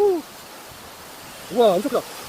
후. 우와, 엄청 크다.